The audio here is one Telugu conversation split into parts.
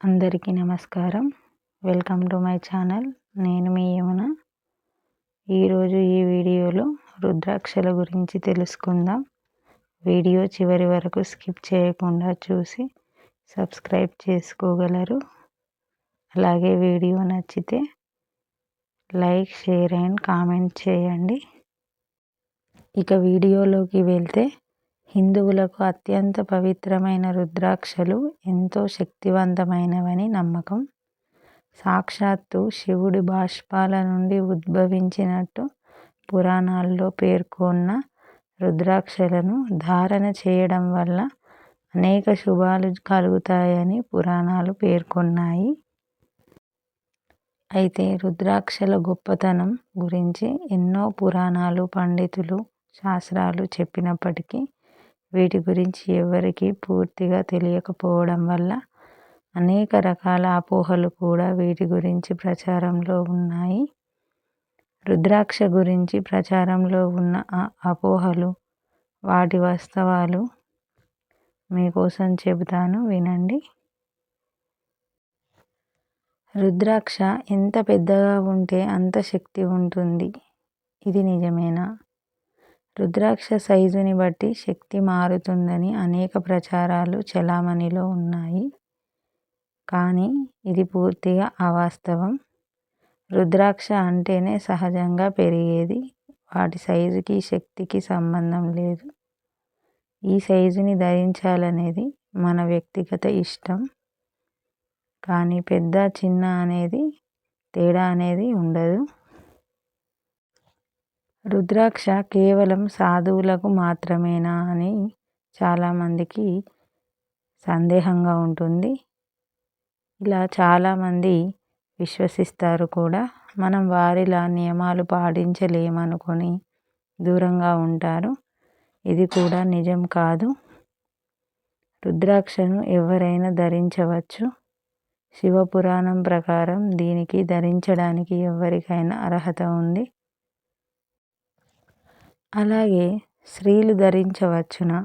అందరికీ నమస్కారం. Welcome to my channel. నేను మీ యమున. ఈరోజు ఈ వీడియోలో రుద్రాక్షల గురించి తెలుసుకుందాం. వీడియో చివరి వరకు స్కిప్ చేయకుండా చూసి సబ్స్క్రైబ్ చేసుకోగలరు. అలాగే వీడియో నచ్చితే లైక్ షేర్ అండ్ కామెంట్ చేయండి. ఇక వీడియోలోకి వెళ్తే హిందువులకు అత్యంత పవిత్రమైన రుద్రాక్షలు ఎంతో శక్తివంతమైనవని నమ్మకం. సాక్షాత్తు శివుడి బాష్పాల నుండి ఉద్భవించినట్టు పురాణాల్లో పేర్కొన్న రుద్రాక్షలను ధారణ చేయడం వల్ల అనేక శుభాలు కలుగుతాయని పురాణాలు పేర్కొన్నాయి. అయితే రుద్రాక్షల గొప్పతనం గురించి ఎన్నో పురాణాలు పండితులు శాస్త్రాలు చెప్పినప్పటికీ వీటి గురించి ఎవరికీ పూర్తిగా తెలియకపోవడం వల్ల అనేక రకాల అపోహలు కూడా వీటి గురించి ప్రచారంలో ఉన్నాయి. రుద్రాక్ష గురించి ప్రచారంలో ఉన్న ఆ అపోహలు వాటి వాస్తవాలు మీకోసం చెబుతాను వినండి. రుద్రాక్ష ఎంత పెద్దగా ఉంటే అంత శక్తి ఉంటుంది. ఇది నిజమేనా? రుద్రాక్ష సైజుని బట్టి శక్తి మారుతుందని అనేక ప్రచారాలు చలామణిలో ఉన్నాయి. కానీ ఇది పూర్తిగా అవాస్తవం. రుద్రాక్ష అంటేనే సహజంగా పెరిగేది. వాటి సైజుకి శక్తికి సంబంధం లేదు. ఈ సైజుని ధరించాలనేది మన వ్యక్తిగత ఇష్టం. కానీ పెద్ద చిన్న అనేది తేడా అనేది ఉండదు. రుద్రాక్ష కేవలం సాధువులకు మాత్రమేనా అని చాలామందికి సందేహంగా ఉంటుంది. ఇలా చాలామంది విశ్వసిస్తారు కూడా. మనం వారిలా నియమాలు పాటించలేమనుకొని దూరంగా ఉంటారు. ఇది కూడా నిజం కాదు. రుద్రాక్షను ఎవరైనా ధరించవచ్చు. శివపురాణం ప్రకారం దీనికి ధరించడానికి ఎవరికైనా అర్హత ఉంది. అలాగే స్త్రీలు ధరించవచ్చునా?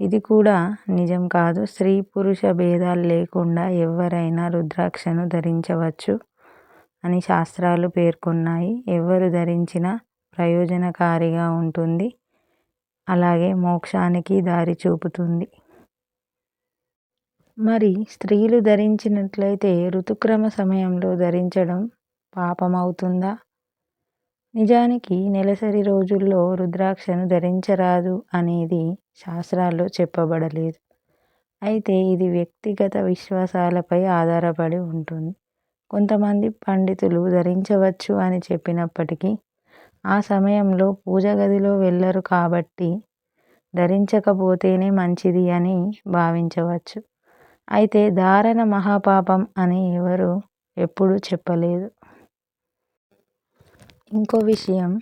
ఇది కూడా నిజం కాదు. స్త్రీ పురుష భేదాలు లేకుండా ఎవరైనా రుద్రాక్షను ధరించవచ్చు అని శాస్త్రాలు పేర్కొన్నాయి. ఎవరు ధరించినా ప్రయోజనకారిగా ఉంటుంది. అలాగే మోక్షానికి దారి చూపుతుంది. మరి స్త్రీలు ధరించినట్లయితే ఋతుక్రమ సమయంలో ధరించడం పాపమవుతుందా? నిజానికి నెలసరి రోజుల్లో రుద్రాక్షను ధరించరాదు అనేది శాస్త్రాల్లో చెప్పబడలేదు. అయితే ఇది వ్యక్తిగత విశ్వాసాలపై ఆధారపడి ఉంటుంది. కొంతమంది పండితులు ధరించవచ్చు అని చెప్పినప్పటికీ ఆ సమయంలో పూజ గదిలో వెళ్ళరు కాబట్టి ధరించకపోతేనే మంచిది అని భావించవచ్చు. అయితే ధారణ మహాపాపం అని ఎవరు ఎప్పుడూ చెప్పలేదు. ఇంకో విషయం.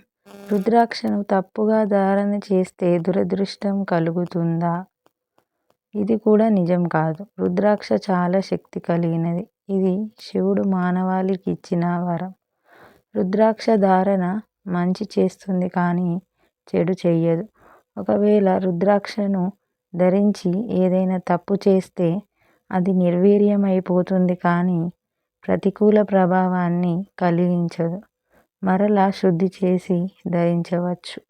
రుద్రాక్షను తప్పుగా ధారణ చేస్తే దురదృష్టం కలుగుతుందా? ఇది కూడా నిజం కాదు. రుద్రాక్ష చాలా శక్తి కలిగినది. ఇది శివుడు మానవాళికి ఇచ్చిన వరం. రుద్రాక్ష ధారణ మంచి చేస్తుంది కానీ చెడు చెయ్యదు. ఒకవేళ రుద్రాక్షను ధరించి ఏదైనా తప్పు చేస్తే అది నిర్వీర్యమైపోతుంది కానీ ప్రతికూల ప్రభావాన్ని కలిగించదు. మరలా శుద్ధి చేసి ధరించవచ్చు.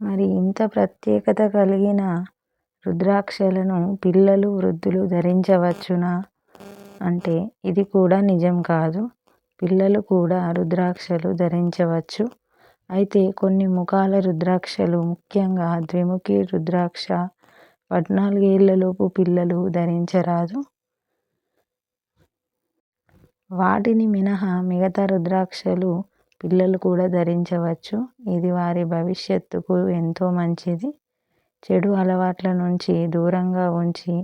మరి ఇంత ప్రత్యేకత కలిగిన రుద్రాక్షలను పిల్లలు వృద్ధులు ధరించవచ్చునా? అంటే ఇది కూడా నిజం కాదు. పిల్లలు కూడా రుద్రాక్షలు ధరించవచ్చు. అయితే కొన్ని ముఖాల రుద్రాక్షలు ముఖ్యంగా ద్విముఖి రుద్రాక్ష పద్నాలుగేళ్ళలోపు పిల్లలు ధరించరాదు. వాటిని మినహా మిగతా రుద్రాక్షలు పిల్లలు కూడా ధరించవచ్చు. ఇది వారి భవిష్యత్తుకు ఎంతో మంచిది. చెడు అలవాట్ల నుంచి దూరంగా ఉంచి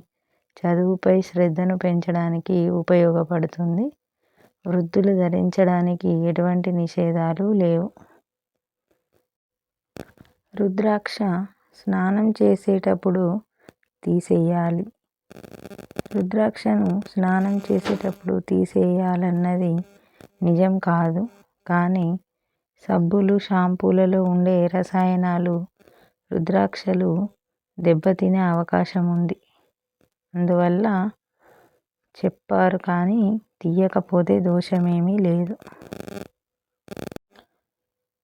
చదువుపై శ్రద్ధను పెంచడానికి ఉపయోగపడుతుంది. వృద్ధులు ధరించడానికి ఎటువంటి నిషేధాలు లేవు. రుద్రాక్ష స్నానం చేసేటప్పుడు తీసేయాలి. రుద్రాక్షను స్నానం చేసేటప్పుడు తీసేయాలన్నది నిజం కాదు. కానీ సబ్బులు షాంపూలలో ఉండే రసాయనాలు రుద్రాక్షలు దెబ్బతినే అవకాశం ఉంది. అందువల్ల చెప్పారు కానీ తీయకపోతే దోషమేమీ లేదు.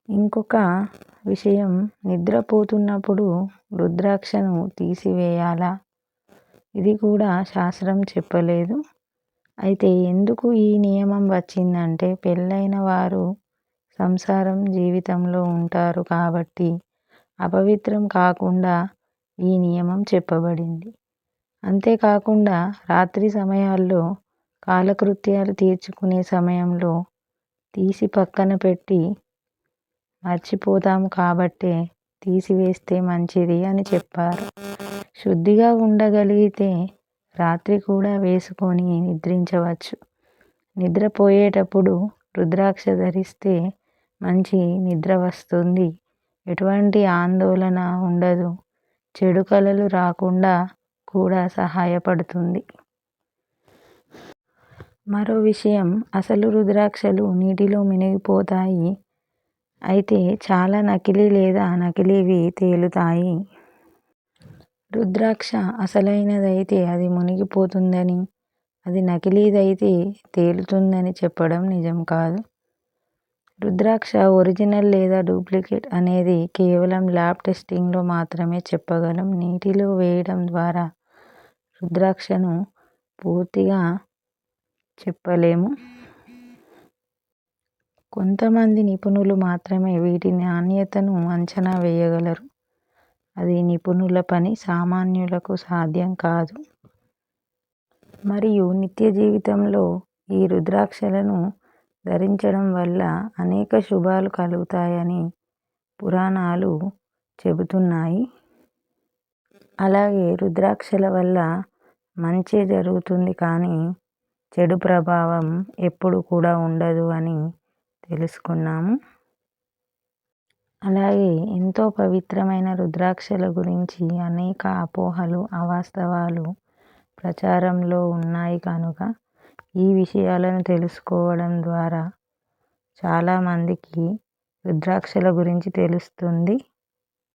ఇంకొక విషయం నిద్రపోతున్నప్పుడు రుద్రాక్షను తీసివేయాలా? ఇది కూడా శాస్త్రం చెప్పలేదు. అయితే ఎందుకు ఈ నియమం వచ్చిందంటే పెళ్ళైన వారు సంసారం జీవితంలో ఉంటారు కాబట్టి అపవిత్రం కాకుండా ఈ నియమం చెప్పబడింది. అంతేకాకుండా రాత్రి సమయాల్లో కాలకృత్యాలు తీర్చుకునే సమయంలో తీసి పక్కన పెట్టి మర్చిపోతాము కాబట్టే తీసివేస్తే మంచిది అని చెప్పారు. శుద్ధిగా ఉండగలిగితే రాత్రి కూడా వేసుకొని నిద్రించవచ్చు. నిద్రపోయేటప్పుడు రుద్రాక్ష ధరిస్తే మంచి నిద్ర వస్తుంది. ఎటువంటి ఆందోళన ఉండదు. చెడు కళలు రాకుండా కూడా సహాయపడుతుంది. మరో విషయం అసలు రుద్రాక్షలు నీటిలో మునిగిపోతాయి. అయితే చాలా నకిలీ లేదా నకిలీవి తేలుతాయి. రుద్రాక్ష అసలైనదైతే అది మునిగిపోతుందని అది నకిలీదైతే తేలుతుందని చెప్పడం నిజం కాదు. రుద్రాక్ష ఒరిజినల్ లేదా డూప్లికేట్ అనేది కేవలం ల్యాబ్ టెస్టింగ్లో మాత్రమే చెప్పగలం. నీటిలో వేయడం ద్వారా రుద్రాక్షను పూర్తిగా చెప్పలేము. కొంతమంది నిపుణులు మాత్రమే వీటి నాణ్యతను అంచనా వేయగలరు. అది నిపుణుల పని సామాన్యులకు సాధ్యం కాదు. మరియు నిత్య జీవితంలో ఈ రుద్రాక్షలను ధరించడం వల్ల అనేక శుభాలు కలుగుతాయని పురాణాలు చెబుతున్నాయి. అలాగే రుద్రాక్షల వల్ల మంచే జరుగుతుంది కానీ చెడు ప్రభావం ఎప్పుడు కూడా ఉండదు అని తెలుసుకున్నాము. అలాగే ఎంతో పవిత్రమైన రుద్రాక్షల గురించి అనేక అపోహలు అవాస్తవాలు ప్రచారంలో ఉన్నాయి కనుక ఈ విషయాలను తెలుసుకోవడం ద్వారా చాలామందికి రుద్రాక్షల గురించి తెలుస్తుంది.